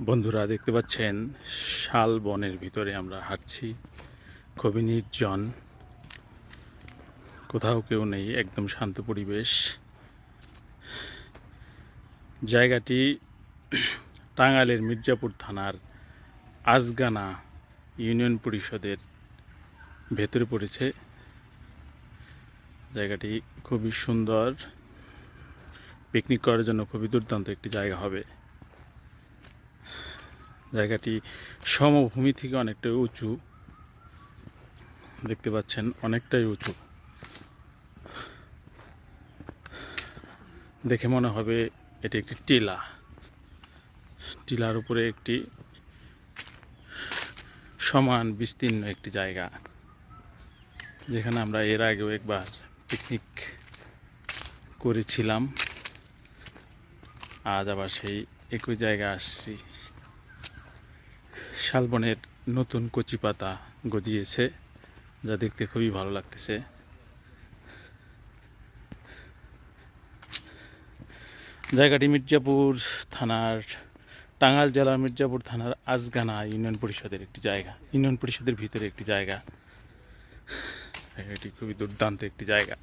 বন্ধুরা দেখতে পাচ্ছেন, শাল বনের ভিতরে আমরা হাঁটছি। খুবই নির্জন। কোথাও কেউ নেই, একদম শান্ত পরিবেশ। জায়গাটি টাঙ্গাইলের মির্জাপুর থানার আজগানা ইউনিয়ন পরিষদের ভেতরে পড়েছে। জায়গাটি খুবই সুন্দর। পিকনিক করার জন্য খুবই দুর্দান্ত একটি জায়গা হবে। জায়গাটি সমভূমি থেকে অনেকটা উঁচু। দেখতে পাচ্ছেন, অনেকটাই উঁচু। দেখে মনে হবে এটি একটি টিলা। টিলার উপরে একটি সমান বিস্তীর্ণ একটি জায়গা, যেখানে আমরা এর আগেও একবার পিকনিক করেছিলাম। আজ আবার সেই একই জায়গায় আসছি। শালবনের নতুন কচি পাতা গজিয়েছে, যা দেখতে খুবই ভালো লাগতেছে। জায়গাটি মির্জাপুর থানার টাঙ্গাল জেলার মির্জাপুর থানার আজগানা ইউনিয়ন পরিষদের একটি জায়গা। ইউনিয়ন পরিষদের ভিতরে একটি জায়গা। এটি খুবই দুর্দান্ত একটি জায়গা।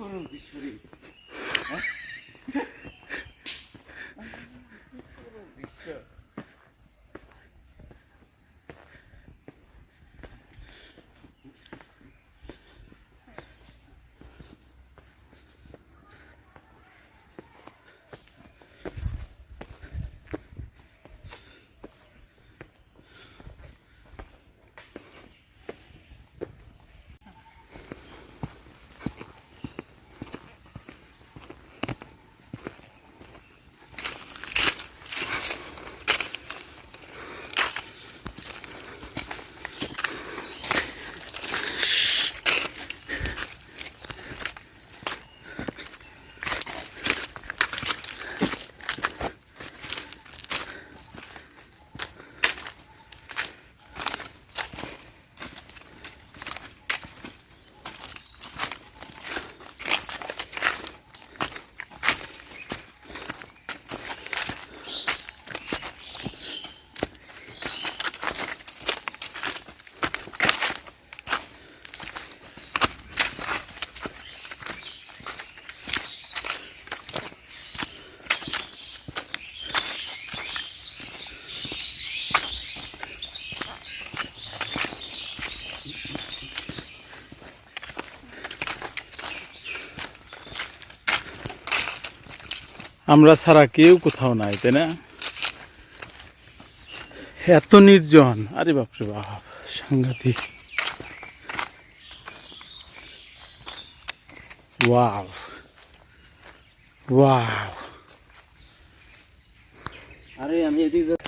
Kurun bir sürü. আমরা ছাড়া কেউ কোথাও নাই, তাই না? এত নির্জন। আরে বাপরে বাপ, সাংঘাতিক। আরে আমি এদিকে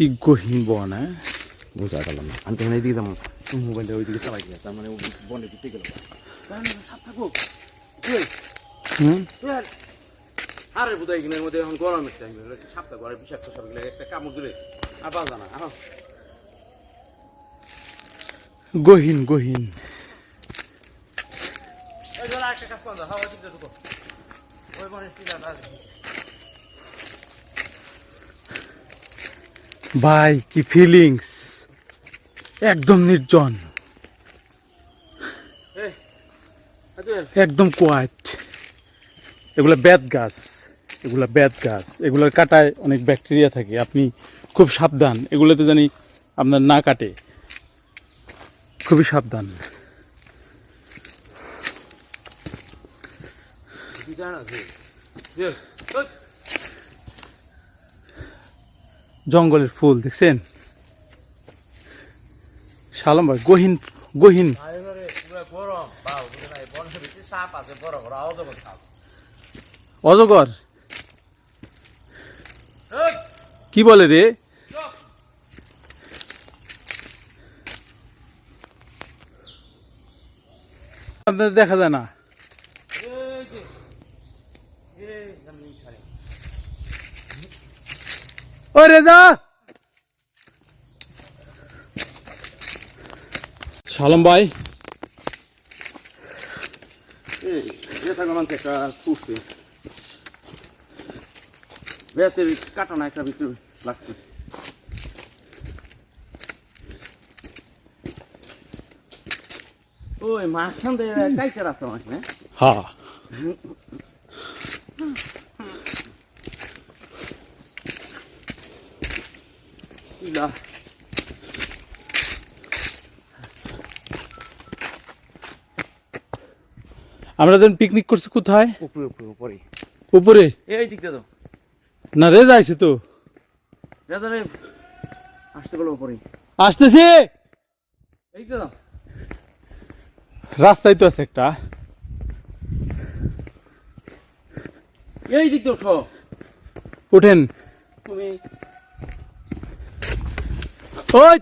কি গহীন বন হ্যাঁ? বুঝা গেল না। আমি তখন যাব। তুমি মোবাইলটা ওইদিকে চালাই গিয়ে তার মানে বনে দিতে গেল। আর- বোধহয় এখানের মধ্যে এখন গরমের টাইম সাপ থাকব। বিষাক্ত সাপ গেলে একটা কামড় দিলে আর বাজা না গহীন গহীন। একটা কাজ করো হাওয়া দিতে ঢুকো। ওই বনে সিধা আছে ভাই, কি ফিলিংস একদম নির্জন। একদম কোয়াইট এগুলো বেত গাছ এগুলা বেত গাছ এগুলোর কাটায় অনেক ব্যাকটেরিয়া থাকে। আপনি খুব সাবধান। এগুলোতে জানি আপনার না কাটে। খুবই সাবধান। আছে জঙ্গলের ফুল দেখছেন? শালম ভাই গহীন গহীন। অজগর? কি বলে রে? দেখা যায় না এই যে এই আমি ছাড়ে ও রেজা শালম ভাই। এই যে থাকা মানুষ একটা ভিতরে লাগছে। ওই মাঝখান দিয়ে কাইতে রাস্তা মাছ হ্যাঁ? ইলা আমরা যখন পিকনিক করছি কোথায়? উপরে উপরে উপরে। উপরে? এই দিকটা তো। না রেজা আইছে তো। দাদা রে। আসতে বলো উপরে। আসতেছে? এই তো। রাস্তায় তো আছে একটা। এই দিক তো উঠেন। তুমি ওই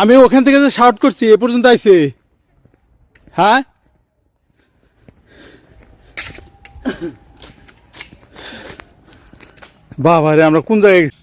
আমি ওখান থেকে যে শাউট করছি, এ পর্যন্ত আইসে হ্যাঁ বাবা রে আমরা কোন জায়গায়?